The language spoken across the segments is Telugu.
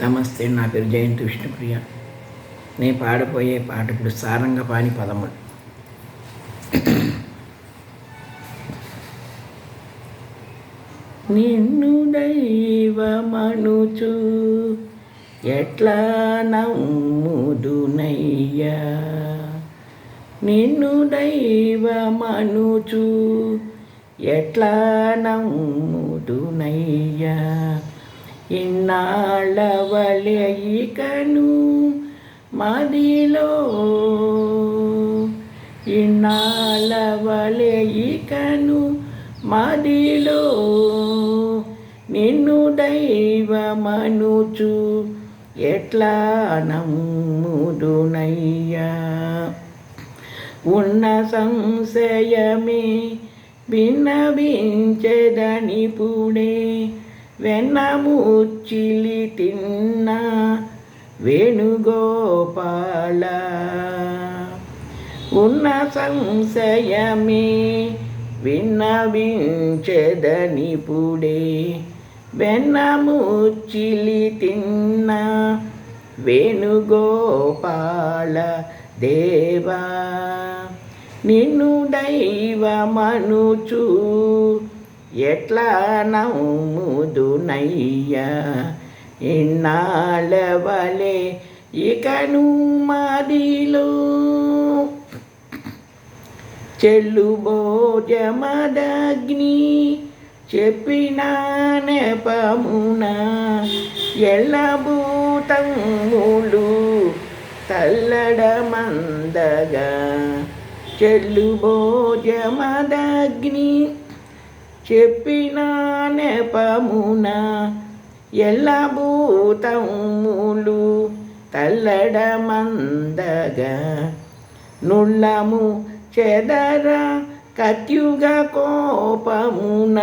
నమస్తే నా పేరు జయంతి విష్ణుప్రియ. నేను పాడబోయే పాట ఇప్పుడు సారంగపాణి పదములు నిన్ను దైవమనుచు ఎట్లా నమ్ముదునయ్యా? నిన్ను దైవమనుచు ఎట్లా నమ్ముదునయ్యా? ఇన్నాళ్ళవలయికను మదిలో. ఇన్నాళ్ళవలయికను మదిలో. నిన్ను దైవమనుచు ఎట్లా నమ్ముదునయ్యా? ఉన్న సంశయమే భిన్నవించెదని పుడే వెన్నముచ్చిలి తిన్న వేణుగోపాల. ఉన్న సంశయమే విన్నవించెదని పుడే వెన్నముచ్చిలి తిన్న వేణుగోపాల దేవా. నిన్ను దైవమనుచూ ఎట్లా నమ్ముదునయ్యా ఇన్నాళ్ళ వలె ఇకను మాదిలో చెల్లు భోజమదగ్ని చెప్పిన నెపమున ఎల్లభూతములు తల్లడమందగా చెల్లు భోజమదగ్ని చెప్పిన నెపమున ఎల్లభూతములు తల్లడమందగా నుళ్ళము చెదర కత్యుగ కోపమున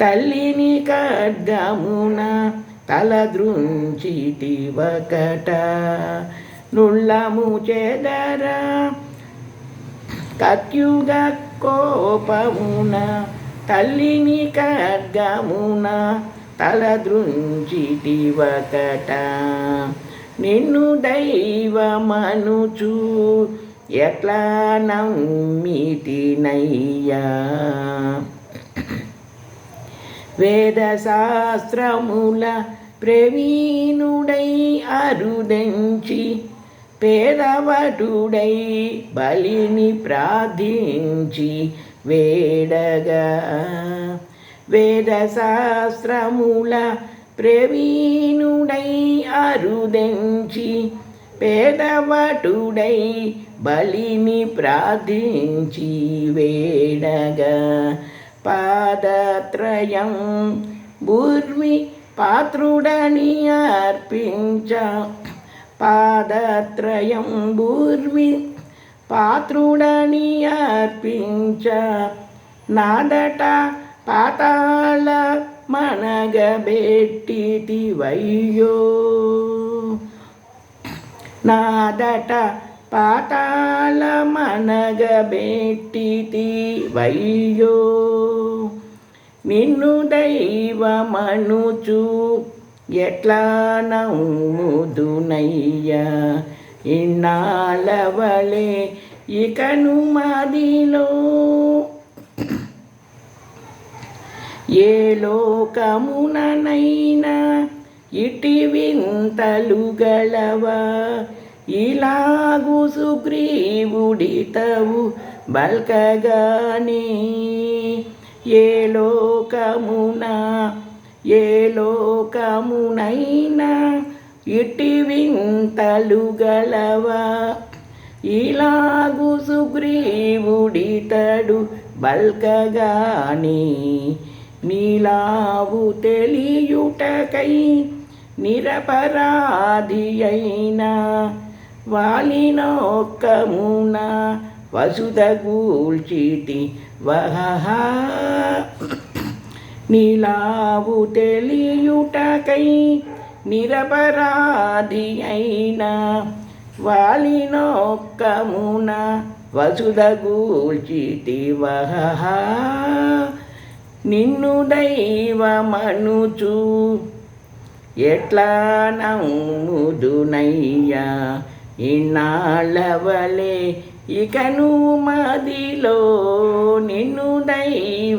తల్లిని ఖడ్గమున తలదృంచిటి ఒకట నుళ్ళము చెదర కత్యుగ కోపమున తల్లిని ఖడ్గమున తలదృంచిటి ఒకట నిన్ను దైవమనుచు ఎట్లా నమ్మితినయ్యా వేదశాస్త్రముల ప్రవీణుడై అరుదంచి పేదవటుడై బలిని ప్రార్థించి వేడగా. వేదశాస్త్రముల ప్రవీణుడై అరుదెంచి పేదవటుడై బలిని ప్రార్థించి వేడగా. పాదత్రయం భూర్మి పాత్రుడని అర్పించ పాదత్రయం భూర్మి పాత్రుడని అర్పించ నాదట పాతాళ మనగబెట్టితివయ్యో నాదట పాతాళ మనగబెట్టితివయ్యో నిన్ను దైవమనుచూ ఎట్లా నమ్ముదునయ్యా ఇన్నాళ్ళవలే ఇకను మాదిలో ఏ లోకముననైనా ఇటి వింతలు గలవా? ఇలాగు సుగ్రీవుడితవు బల్కగానే ఏ లోకమునా ఏ లోకమునైనా ఇటి వింతలు గలవా? ఇలాగు సుగ్రీవుడితడు బల్కగాని నీలావు తెలియుటకై నిరపరాధి అయినా వాలినొక్కమున వసుధ గూల్చితి వహ నీలావు తెలియుటకై నిరపరాధి అయినా వాలినొక్కమున వసుధ నిన్ను దైవమనుచు ఎట్లా నమ్ముదునయ్యా? ఇన్నాళ్ళవలే ఇకను మదిలో నిన్ను దైవమనుచూ.